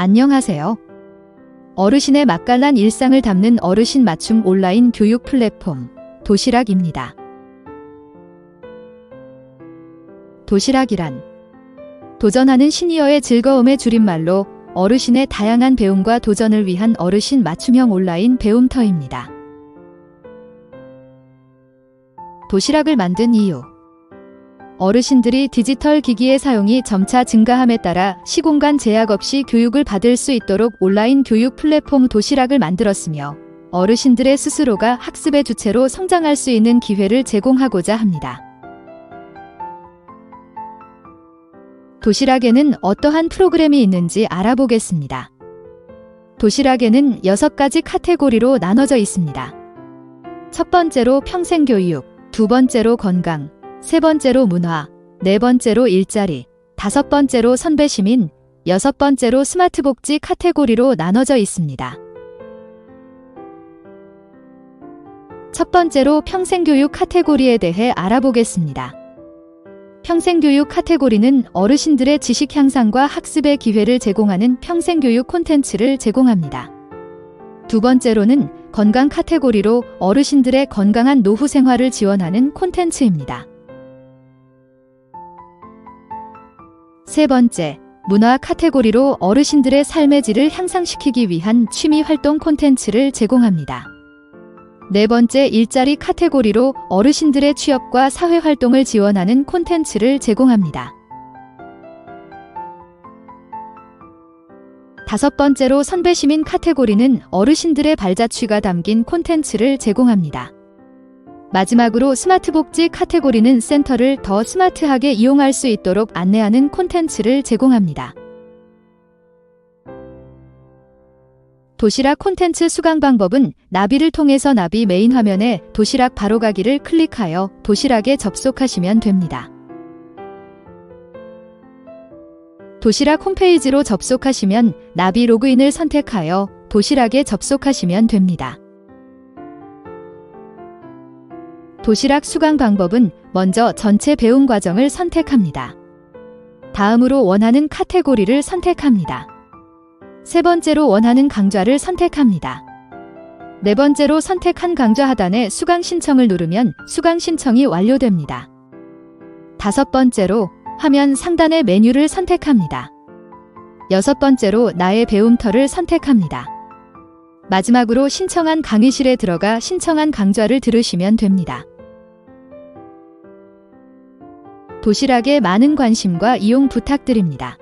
안녕하세요. 어르신의 맛깔난 일상을 담는 어르신 맞춤 온라인 교육 플랫폼 도시락입니다. 도시락이란 도전하는 시니어의 즐거움의 줄임말로 어르신의 다양한 배움과 도전을 위한 어르신 맞춤형 온라인 배움터입니다. 도시락을 만든 이유 어르신들이 디지털 기기의 사용이 점차 증가함에 따라 시공간 제약 없이 교육을 받을 수 있도록 온라인 교육 플랫폼 도시락을 만들었으며 어르신들의 스스로가 학습의 주체로 성장할 수 있는 기회를 제공하고자 합니다. 도시락에는 어떠한 프로그램이 있는지 알아보겠습니다. 도시락에는 6가지 카테고리로 나눠져 있습니다. 첫 번째로 평생교육, 두 번째로 건강, 세 번째로 문화, 네 번째로 일자리, 다섯 번째로 선배 시민, 여섯 번째로 스마트 복지 카테고리로 나눠져 있습니다. 첫 번째로 평생교육 카테고리에 대해 알아보겠습니다. 평생교육 카테고리는 어르신들의 지식 향상과 학습의 기회를 제공하는 평생교육 콘텐츠를 제공합니다. 두 번째로는 건강 카테고리로 어르신들의 건강한 노후 생활을 지원하는 콘텐츠입니다. 세 번째, 문화 카테고리로 어르신들의 삶의 질을 향상시키기 위한 취미 활동 콘텐츠를 제공합니다. 네 번째, 일자리 카테고리로 어르신들의 취업과 사회 활동을 지원하는 콘텐츠를 제공합니다. 다섯 번째로 선배 시민 카테고리는 어르신들의 발자취가 담긴 콘텐츠를 제공합니다. 마지막으로 스마트 복지 카테고리는 센터를 더 스마트하게 이용할 수 있도록 안내하는 콘텐츠를 제공합니다. 도시락 콘텐츠 수강 방법은 나비를 통해서 나비 메인 화면에 도시락 바로가기를 클릭하여 도시락에 접속하시면 됩니다. 도시락 홈페이지로 접속하시면 나비 로그인을 선택하여 도시락에 접속하시면 됩니다. 도시락 수강 방법은 먼저 전체 배움 과정을 선택합니다. 다음으로 원하는 카테고리를 선택합니다. 세 번째로 원하는 강좌를 선택합니다. 네 번째로 선택한 강좌 하단에 수강 신청을 누르면 수강 신청이 완료됩니다. 다섯 번째로 화면 상단의 메뉴를 선택합니다. 여섯 번째로 나의 배움터를 선택합니다. 마지막으로 신청한 강의실에 들어가 신청한 강좌를 들으시면 됩니다. 도시락에 많은 관심과 이용 부탁드립니다.